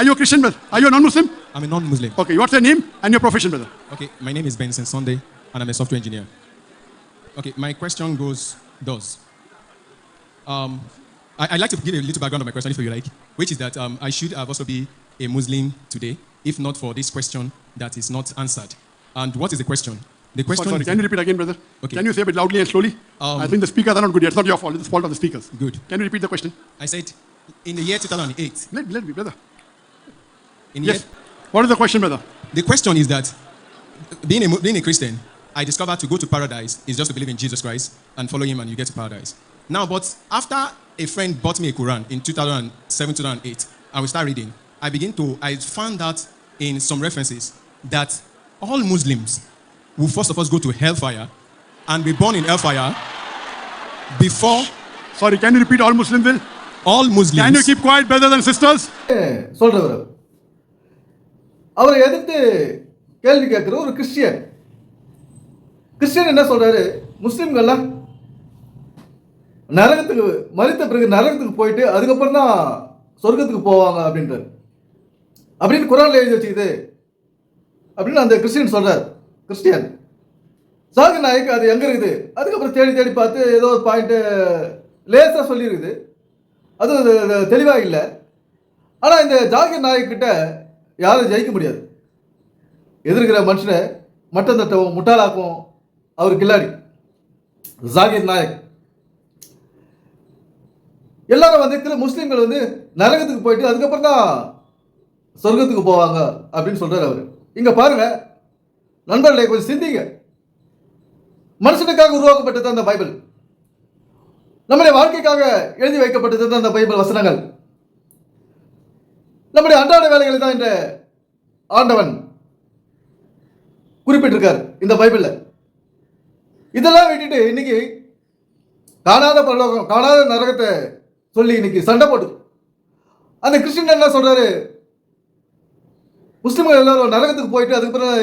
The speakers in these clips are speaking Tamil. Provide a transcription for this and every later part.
Are you a Christian, brother? Are you a non-Muslim? I'm a non-Muslim. Okay, what's your name and your profession, brother? Okay, my name is Benson Sunday, and I'm a software engineer. Okay, my question goes thus. Um, I, I'd like to give a little background of my question, if you like, which is that um, I should have also be a Muslim today, if not for this question that is not answered. And what is the question? The question sorry, is can you repeat again, brother? Okay. Can you say a bit loudly and slowly? Um, I think the speakers are not good. Yet, it's not your fault. It's the fault of the speakers. Good. Can you repeat the question? I said, in the year 2008, Let, let me, brother. In yes. Yet- what is the question, brother? The question is that being a, being a Christian, I discovered to go to paradise is just to believe in Jesus Christ and follow him and you get to paradise. Now, but after a friend bought me a Quran in 2007, 2008, I will start reading. I begin to, I found out in some references that all Muslims will first of all go to hellfire and be born in hellfire before. Sorry, can you repeat all Muslims will? All Muslims. Can you keep quiet, brothers and sisters? Hey, soldier. அவரை எதிர்த்து கேள்வி கேட்குற ஒரு கிறிஸ்டியன். கிறிஸ்டியன் என்ன சொல்கிறாரு முஸ்லீம்கள்லாம் நரகத்துக்கு மறித்த பிறகு நரகத்துக்கு போயிட்டு அதுக்கப்புறம் தான் சொர்க்கத்துக்கு போவாங்க அப்படின்றார். அப்படின்னு குரானில் எழுதி வச்சுக்குது அப்படின்னு அந்த கிறிஸ்டியன் சொல்கிறார் கிறிஸ்டியன். சாகு நாயக் அது எங்கே இருக்குது? அதுக்கப்புறம் தேடி தேடி பார்த்து ஏதோ ஒரு பாயிண்ட்டு லேசாக சொல்லியிருக்குது. அது தெளிவாக இல்லை. ஆனால் இந்த ஜாகிர் நாயக்கிட்ட யாரும் ஜெயிக்க முடியாது. எதிர்க்கிற மனுஷனை மட்டம் தட்டவும் முட்டாளாக்கும் அவர் கில்லாடி. ஜாகிர் நாயக். எல்லாரும் வந்து சில முஸ்லீம்கள் வந்து நரகத்துக்கு போயிட்டு அதுக்கப்புறம் தான் சொர்க்கத்துக்கு போவாங்க அப்படின்னு சொல்றாரு அவர். இங்க பாருங்க. நண்பர்களே கொஞ்சம் சிந்திங்க. மனுஷனுக்காக உருவாக்கப்பட்டது அந்த பைபிள். நம்முடைய வாழ்க்கைக்காக எழுதி வைக்கப்பட்டது தான் அந்த பைபிள் வசனங்கள். நம்முடைய அன்றாட வேலைகளை தான் இந்த ஆண்டவன் குறிப்பிட்டிருக்கார் இந்த பைபிளில். இதெல்லாம் விட்டுட்டு இன்னைக்கு காணாத பரலோகம் காணாத நரகத்தை சொல்லி இன்னைக்கு சண்டை போட்டு அந்த கிறிஸ்டின் என்ன சொல்றாரு? முஸ்லிம்கள் எல்லாரும் நரகத்துக்கு போயிட்டு அதுக்கப்புறம்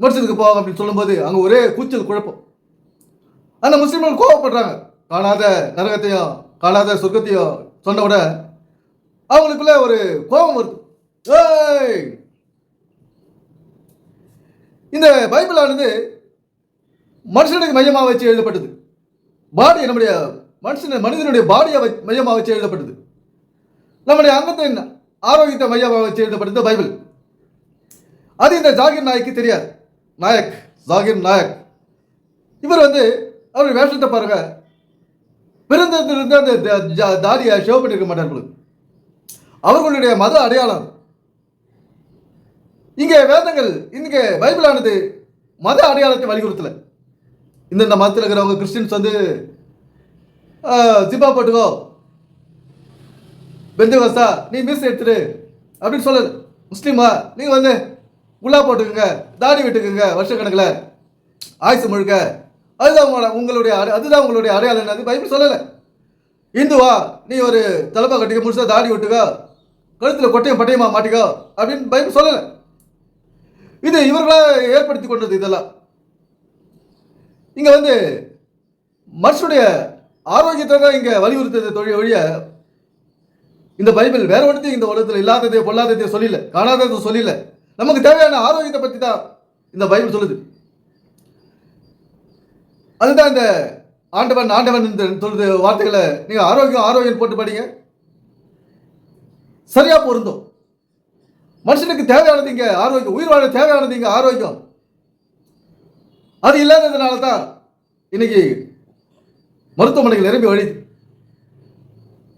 மோட்சத்துக்கு போவாங்க அப்படின்னு சொல்லும்போது அங்கே ஒரே கூச்சல் குழப்பம். அந்த முஸ்லீம்கள் கோவப்படுறாங்க. காணாத நரகத்தையும் காணாத சொர்க்கத்தையும் சொன்ன உடனே அவங்களுக்குள்ள ஒரு கோபம் வருது. ஏய்! இந்த பைபிளானது மனுஷனுக்கு மையமாக வச்சு எழுதப்பட்டது. பாடி நம்முடைய மனுஷன் மனிதனுடைய பாடியை மையமாக வச்சு எழுதப்பட்டது. நம்முடைய அங்கத்தின் ஆரோக்கியத்தை மையமாக வச்சு எழுதப்பட்டது பைபிள். அது இந்த ஜாகிர் நாய்க்கு தெரியாது. நாயக் ஜாகிர் நாயக். இவர் வந்து அவர் வேஷத்தை பாருங்க. பிறந்ததிலிருந்து அந்த த- ஜா- தாடியை ஷோ பண்ணியிருக்க மாட்டார் பொழுது அவர்களுடைய மத அடையாளம். இங்கே வேதங்கள் இங்கே பைபிளானது மத அடையாளத்தை வலியுறுத்தல. இந்தந்த மதத்தில் இருக்கிறவங்க கிறிஸ்டின்ஸ் வந்து ஜிப்பா போட்டுக்கோ. பெந்தகோஸ்தா நீ மிஸ் எடுத்துரு அப்படின்னு சொல்லல. முஸ்லீமா நீங்கள் வந்து உள்ளா போட்டுக்கோங்க தாடி விட்டுக்குங்க வருஷக்கணக்கில். ஆயுசு முழுக்க. அதுதான் உங்களோட உங்களுடைய அடை- அதுதான் உங்களுடைய அடையாளம். என்னது பைபிள் சொல்லலை. இந்துவா நீ ஒரு தலைப்பா கட்டிக்க முடிச்சா தாடி விட்டுக்கோ. கழுத்தில் கொட்டையும் பட்டையுமா மாட்டிக்கோ? அப்படின்னு பைபிள் சொல்லலை இது இவர்களாக ஏற்படுத்தி கொண்டது இதெல்லாம். இங்கே வந்து மனுஷனுடைய ஆரோக்கியத்தை தான் இங்கே வலியுறுத்தது தொழில் ஒழிய இந்த பைபிள் வேற ஒன்றத்தையும் இந்த உலகத்தில் இல்லாததை பொல்லாததே சொல்லல. காணாததை சொல்லல. நமக்கு தேவையான ஆரோக்கியத்தை பற்றி தான் இந்த பைபிள் சொல்லுது. அதுதான் இந்த ஆண்டவன் ஆண்டவன் இந்த சொல்லுது வார்த்தைகளை நீங்கள் ஆரோக்கியம் ஆரோக்கியம் போட்டு படிங்க. சரியாக பொருந்தும். மனுஷனுக்கு தேவையானது இங்கே ஆரோக்கியம் உயிர் வாழ தேவையானது இங்கே ஆரோக்கியம். அது இல்லாததுனால தான் இன்னைக்கு மருத்துவமனைகள் நிரம்பி வழிது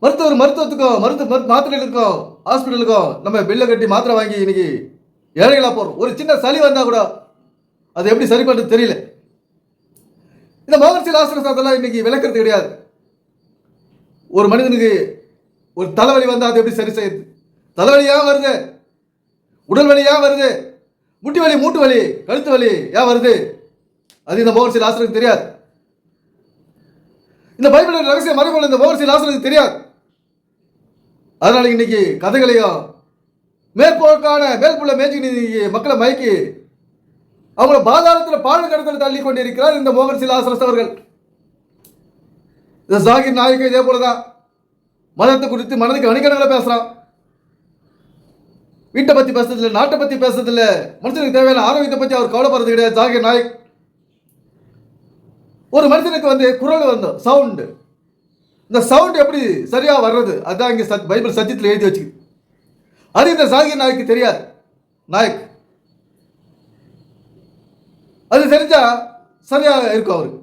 மருத்துவர் மருத்துவத்துக்கும் மருத்துவ மாத்திரைகளுக்கும் ஹாஸ்பிட்டலுக்கும் நம்ம பில்லை கட்டி மாத்திரை வாங்கி இன்னைக்கு ஏழைகளாக போகிறோம் ஒரு சின்ன சளி வந்தால் கூட அது எப்படி சரி பண்ணுறது தெரியல. இந்த மகர்ஷி சாதெல்லாம் இன்னைக்கு விளக்கிறது கிடையாது. ஒரு மனிதனுக்கு ஒரு தலைவலி வந்தால் அது எப்படி சரி செய்யுது? தலைவலி ஏன் வருது? உடல் வலி ஏன் வருது? முட்டி வலி மூட்டு வலி கழுத்து வலி ஏன் வருது? அது இந்த மோகன்சி ஆசிரியருக்கு தெரியாது. இந்த பைபிள் ரகசிய மறைமுறை இந்த மோகன்சி ஆசிரியருக்கு தெரியாது. அதனால இன்னைக்கு கதைகளையும் மேற்போக்கான மேற்புள்ள மேஜிக் இன்னைக்கு மக்களை மயக்கி அவங்கள பாதாளத்தில் பாடல் கடத்தில் தள்ளி கொண்டிருக்கிறார் இந்த மோகன் சிலாசரஸ் அவர்கள். இந்த ஜாகிர் நாயக்கு இதே போலதான். மதத்தை குறித்து மனதுக்கு வணிகங்களை பேசுகிறான் வீட்டை பற்றி பேசுறதில்ல நாட்டை பற்றி பேசுறதில்ல. மனுஷனுக்கு தேவையான ஆரோக்கியத்தை பற்றி அவர் கவலைப்படுறது கிடையாது. ஜாகிர் நாயக். ஒரு மனுஷனுக்கு வந்து குரல் வந்தோம் சவுண்டு இந்த சவுண்ட் எப்படி சரியாக வர்றது? அதான் இங்கே சத் பைபிள் சத்தியத்தில் எழுதி வச்சுக்குது. அது இந்த ஜாகிர் நாய்க்கு தெரியாது. நாயக். அது தெரிஞ்சால் சரியாக இருக்கும் அவருக்கு.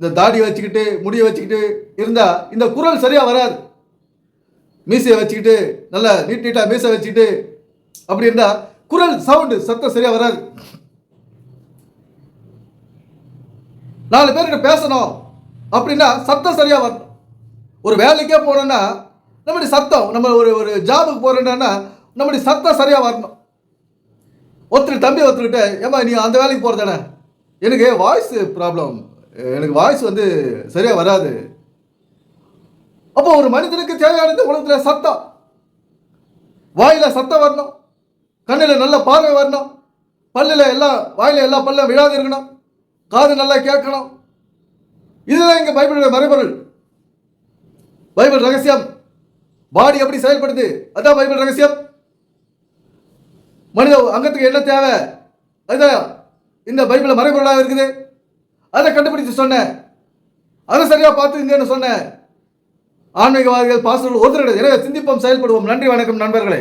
இந்த தாடியை வச்சுக்கிட்டு முடியை வச்சுக்கிட்டு இருந்தால் இந்த குரல் சரியாக வராது. மீசையை வச்சுக்கிட்டு நல்லா நீட் நீட்டாக மீசை வச்சுக்கிட்டு அப்படி இருந்தால் குரல் சவுண்டு சத்தம் சரியாக வராது. நாலு பேர்கிட்ட பேசணும். அப்படின்னா சத்தம் சரியாக வரணும் ஒரு வேலைக்கே போனோன்னா நம்மளுடைய சத்தம் நம்ம ஒரு ஒரு ஜாபுக்கு போகிறோன்னா நம்மளுடைய சத்தம் சரியாக வரணும். ஒருத்தர் தம்பி ஒருத்தர்கிட்ட ஏமா நீ அந்த வேலைக்கு போகிறதானே எனக்கு வாய்ஸ் ப்ராப்ளம் எனக்கு வாய்ஸ் வந்து சரியாக வராது. அப்போ ஒரு மனிதனுக்கு தேவையானது உலகத்தில் சத்தம். வாயில் சத்தம் வரணும். கண்ணில் நல்ல பார்வை வரணும். பல்லில் எல்லாம் வாயில் எல்லா பல்லும் விழாது இருக்கணும். காது நல்லா கேட்கணும். இதுதான் இங்கே பைபிளோட மறைபொருள். பைபிள் ரகசியம். பாடி எப்படி செயல்படுது? அதான் பைபிள் ரகசியம். மனித அங்கத்துக்கு என்ன தேவை? அதுதான் இந்த பைபிள் மறைபொருளாக இருக்குது. அதை கண்டுபிடிச்சு சொன்னேன். அதை சரியா பார்த்துங்கன்னு சொன்னேன். ஆன்மீகவாதிகள் பாசர்கள் ஒருத்தருடைய எனவே சிந்திப்போம் செயல்படுவோம். நன்றி வணக்கம் நண்பர்களே.